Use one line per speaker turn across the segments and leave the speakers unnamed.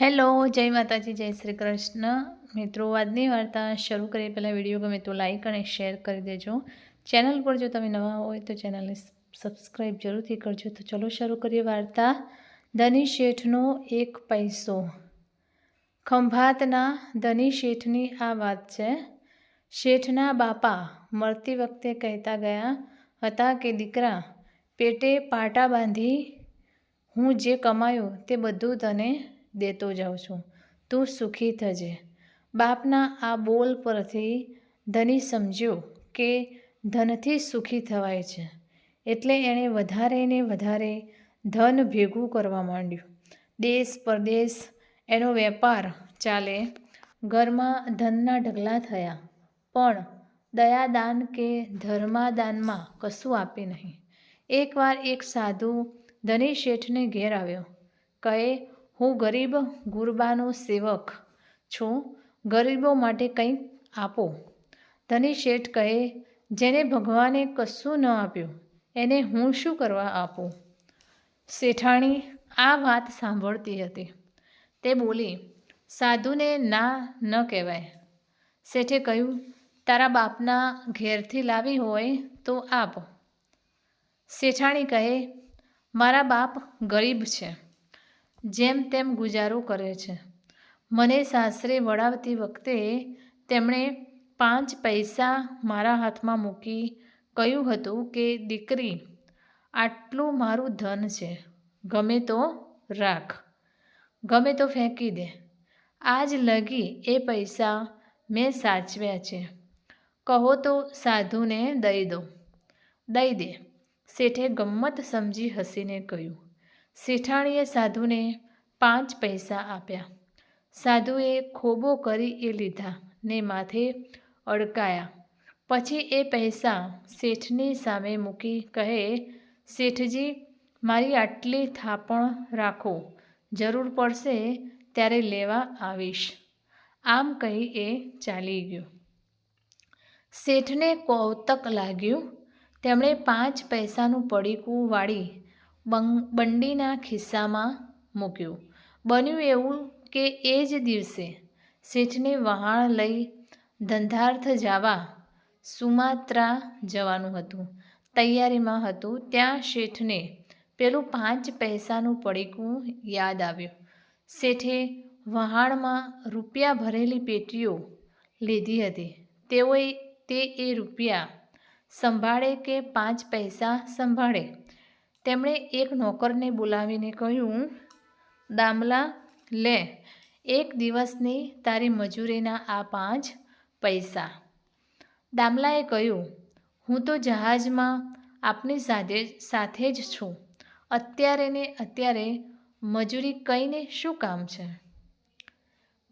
Hello, જય માતાજી, જય શ્રી કૃષ્ણ. મિત્રો, આજની વાર્તા શરૂ કરીએ. પહેલાં વીડિયો ગમે તો લાઈક અને શેર કરી દેજો. ચેનલ પર જો તમે નવા હોય તો ચેનલને સબસ્ક્રાઈબ જરૂરથી કરજો. તો ચલો શરૂ કરીએ વાર્તા. ધની શેઠનો એક પૈસો. ખંભાતના ધની શેઠની આ વાત છે. શેઠના બાપા મળતી વખતે કહેતા ગયા હતા કે, દીકરા, પેટે પાટા બાંધી હું જે કમાયું તે બધું તને દેતો જાઉં છું. તું સુખી થજે. બાપના આ બોલ પરથી ધની સમજ્યો કે ધનથી સુખી થવાય છે. એટલે એણે વધારે ને વધારે ધન ભેગું કરવા માંડ્યું. દેશ પરદેશ એનો વેપાર ચાલે. ઘરમાં ધનના ઢગલા થયા. પણ દયાદાન કે ધર્માદાનમાં કશું આપે નહીં. એકવાર એક સાધુ ધની શેઠને ઘેર આવ્યો. કહે હું ગરીબ ગુરબાનો સેવક છું, ગરીબો માટે કંઈક આપો. ધની શેઠ કહે, જેને ભગવાને કશું ન આપ્યું, એને હું શું કરવા આપું? શેઠાણી આ વાત સાંભળતી હતી. તે બોલી, સાધુને ના ન કહેવાય. શેઠે કહ્યું, તારા બાપના ઘેરથી લાવી હોય તો આપ. શેઠાણી કહે, મારા બાપ ગરીબ છે. જેમ તેમ ગુજારો કરે છે. મને સાસરે વળાવતી વખતે તેમણે પાંચ પૈસા મારા હાથમાં મૂકી કહ્યું હતું કે, દીકરી, આટલું મારું ધન છે. ગમે તો રાખ. ગમે તો ફેંકી દે. આજ લગી એ પૈસા મેં સાચવ્યા છે. કહો તો સાધુને દઈ દો. દઈ દે. શેઠે ગમ્મત સમજી હસીને કહ્યું. શેઠાણીએ સાધુને પાંચ પૈસા આપ્યા. સાધુએ ખોબો કરી એ લીધા ને માથે અડકાયા. પછી એ પૈસા શેઠની સામે મૂકી કહે, શેઠજી, મારી આટલી થાપણ રાખો. જરૂર પડશે ત્યારે લેવા આવીશ. આમ કહી એ ચાલી ગયો. શેઠને કૌતક લાગ્યું. તેમણે પાંચ પૈસાનું પડીકું વાળી બંડીના ખિસ્સામાં મૂક્યું. બન્યું એવું કે એ જ દિવસે શેઠને વહાણ લઈ ધંધાર્થ જવા સુમાત્રા જવાનું હતું. તૈયારીમાં હતું. ત્યાં શેઠને પેલું પાંચ પૈસાનું પડીકું યાદ આવ્યું. શેઠે વહાણમાં રૂપિયા ભરેલી પેટીઓ લીધી હતી. તેઓએ તે એ રૂપિયા સંભાળે કે પાંચ પૈસા સંભાળે? તેમણે એક નોકરને બોલાવીને કહ્યું, દામલા, લે, એક દિવસની તારી મજૂરીના આ પાંચ પૈસા. દામલાએ કહ્યું, હું તો જહાજમાં આપની સાથે સાથે જ છું. અત્યારે ને અત્યારે મજૂરી કહીને શું કામ છે?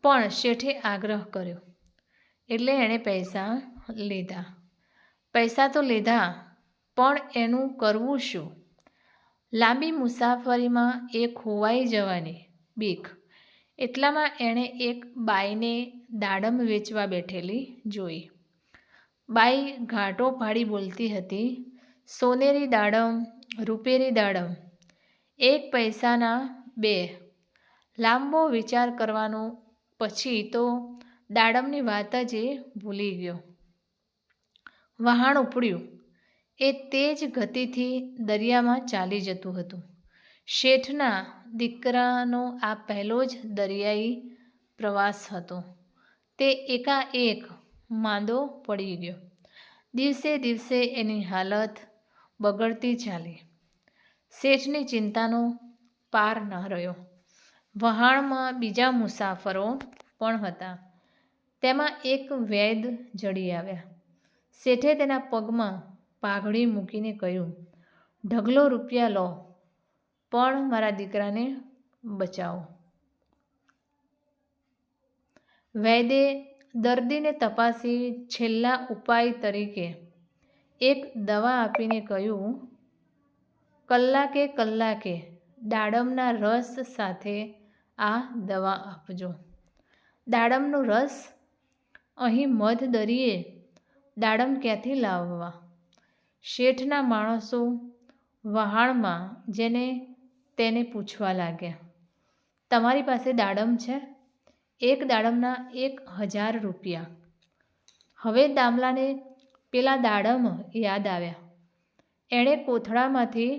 પણ શેઠે આગ્રહ કર્યો, એટલે એણે પૈસા લીધા. પૈસા તો લીધા, પણ એનું કરવું શું? લાંબી મુસાફરીમાં એ ખોવાઈ જવાની બીક. એટલામાં એણે એક બાઈને દાડમ વેચવા બેઠેલી જોઈ. બાઈ ઘાટો પાડી બોલતી હતી, સોનેરી દાડમ, રૂપેરી દાડમ, એક પૈસાના બે. લાંબો વિચાર કરવાનો પછી તો દાડમની વાત જ એ ભૂલી ગયો. વહાણ ઉપડ્યું. એ તેજ ગતિથી દરિયામાં ચાલી જતું હતું. શેઠના દીકરાનો આ પહેલો જ દરિયાઈ પ્રવાસ હતો. તે એકાએક માંદો પડી ગયો. દિવસે દિવસે એની હાલત બગડતી ચાલી. શેઠની ચિંતાનો પાર ન રહ્યો. વહાણમાં બીજા મુસાફરો પણ હતા. તેમાં એક વૈદ જડી આવ્યા. શેઠે તેના પગમાં પાઘડી મૂકીને કહ્યું, ઢગલો રૂપિયા લો, પણ મારા દીકરાને બચાવો. વૈદે દર્દીને તપાસી છેલ્લા ઉપાય તરીકે એક દવા આપીને કહ્યું, કલાકે કલાકે દાડમના રસ સાથે આ દવા આપજો. દાડમનો રસ અહીં મધ દરિયે દાડમ ક્યાંથી લાવવા? શેઠના માણસો વહાણમાં જેને તેને પૂછવા લાગ્યા, તમારી પાસે દાડમ છે? એક દાડમના એક હજાર રૂપિયા. હવે દામલાને પેલા દાડમ યાદ આવ્યા. એણે કોથળામાંથી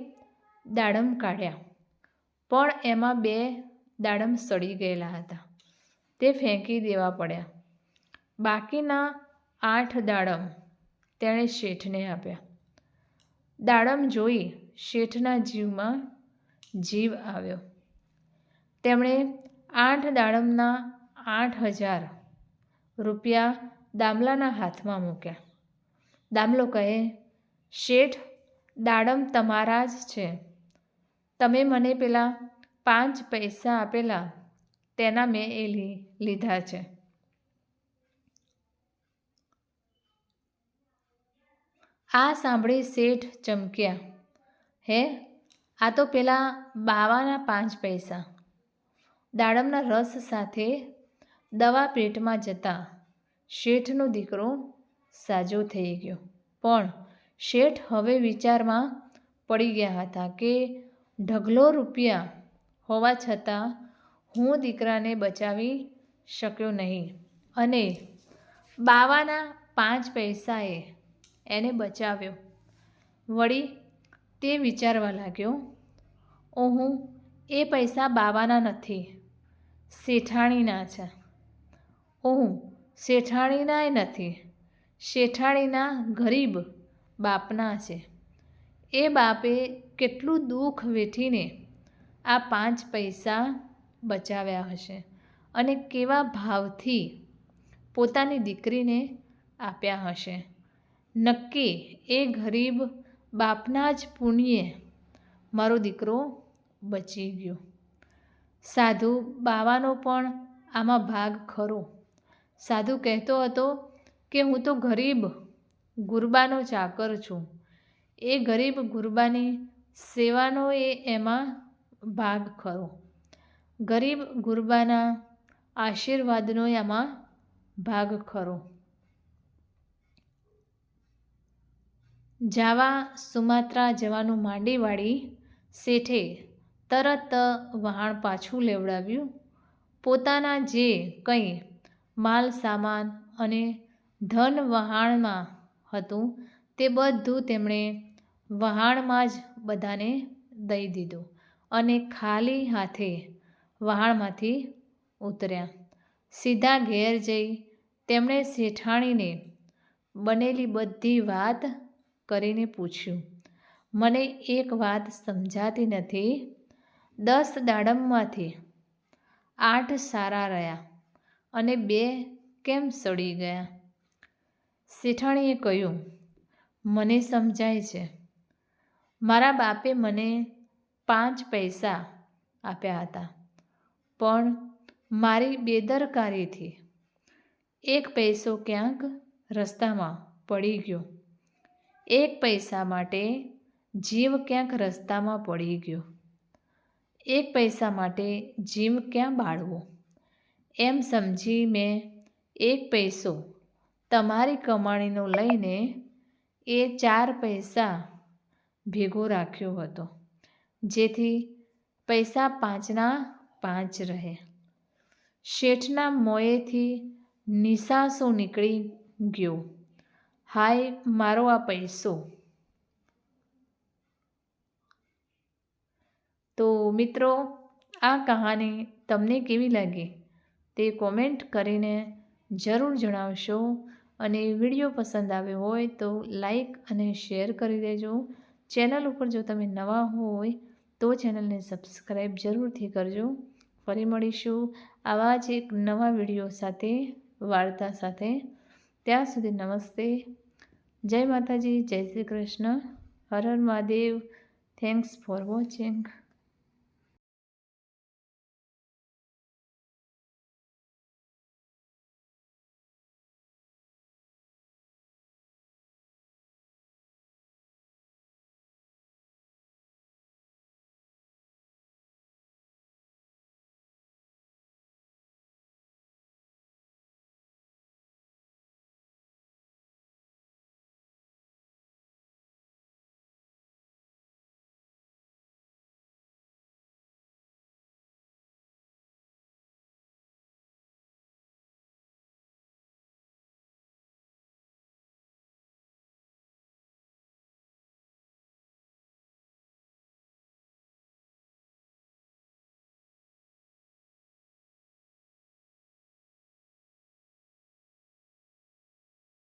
દાડમ કાઢ્યા, પણ એમાં બે દાડમ સડી ગયેલા હતા. તે ફેંકી દેવા પડ્યા. બાકીના આઠ દાડમ તેણે શેઠને આપ્યા. દાડમ જોઈ શેઠના જીવમાં જીવ આવ્યો. તેમણે આઠ દાડમના આઠ હજાર રૂપિયા દામલાના હાથમાં મૂક્યા. દામલો કહે, શેઠ, દાડમ તમારા જ છે. તમે મને પેલા પાંચ પૈસા આપેલા, તેના મેં એ લીધા છે. આ સાંભળી શેઠ ચમક્યા, હે, આ તો પેલા બાવાના પાંચ પૈસા. દાડમના રસ સાથે દવા પેટમાં જતા શેઠનો દીકરો સાજો થઈ ગયો. પણ શેઠ હવે વિચારમાં પડી ગયા હતા કે ઢગલો રૂપિયા હોવા છતાં હું દીકરાને બચાવી શક્યો નહીં. અને બાવાના પાંચ પૈસાએ એને બચાવ્યો. વળી તે વિચારવા લાગ્યો, ઓહું, એ પૈસા બાવાના નથી. શેઠાણીના છે. ઓહું, શેઠાણીનાય નથી. શેઠાણીના ગરીબ બાપના છે. એ બાપે કેટલું દુઃખ વેઠીને આ પાંચ પૈસા બચાવ્યા હશે અને કેવા ભાવથી પોતાની દીકરીને આપ્યા હશે. નક્કી, એ ગરીબ બાપના જ પુણ્યે મારો દીકરો બચી ગયો. સાધુ બાવાનો પણ આમાં ભાગ ખરો. સાધુ કહેતો હતો કે હું તો ગરીબ ગુરબાનો ચાકર છું. એ ગરીબ ગુરબાની સેવાનો એ એમાં ભાગ ખરો. ગરીબ ગુરબાના આશીર્વાદનો એમાં ભાગ ખરો. જાવા સુમાત્રા જવાનું માંડીવાળી શેઠે તરત વહાણ પાછું લેવડાવ્યું. પોતાના જે કંઈ માલ, સામાન અને ધન વહાણમાં હતું તે બધું તેમણે વહાણમાં જ બધાને દઈ દીધું અને ખાલી હાથે વહાણમાંથી ઉતર્યા. સીધા ઘેર જઈ તેમણે શેઠાણીને બનેલી બધી વાત કરીને પૂછ્યું, મને એક વાત સમજાતી નથી. દસ દાડમમાંથી આઠ સારા રહ્યા અને બે કેમ સડી ગયા? શેઠાણીએ કહ્યું, મને સમજાય છે. મારા બાપે મને પાંચ પૈસા આપ્યા હતા, પણ મારી બેદરકારીથી એક પૈસો ક્યાંક રસ્તામાં પડી ગયો. એક પૈસા માટે જીવ ક્યાંક રસ્તામાં પડી ગયો. એક પૈસા માટે જીવ ક્યાં બાળવો? એમ સમજી મેં એક પૈસો તમારી કમાણીનો લઈને એ ચાર પૈસા ભેગો રાખ્યો હતો, જેથી પૈસા પાંચના પાંચ રહે. શેઠના મોએથી નિશાસો નીકળી ગયો. હાય, મારો આ પૈસો. તો મિત્રો, આ કહાની તમને કેવી લાગી? તે કોમેન્ટ કરીને જરૂર જણાવશો. અને વીડિયો પસંદ આવ્યો હોય તો લાઈક અને શેર કરી દેજો. ચેનલ ઉપર જો તમે નવા હોય તો ચેનલને સબસ્ક્રાઈબ જરૂરથી કરજો. ફરી મળીશું આવા જ એક નવા વીડિયો સાથે, વાર્તા સાથે. ત્યાં સુધી નમસ્તે. જય માતાજી જય શ્રી કૃષ્ણ. હર હર મહાદેવ. Thanks for watching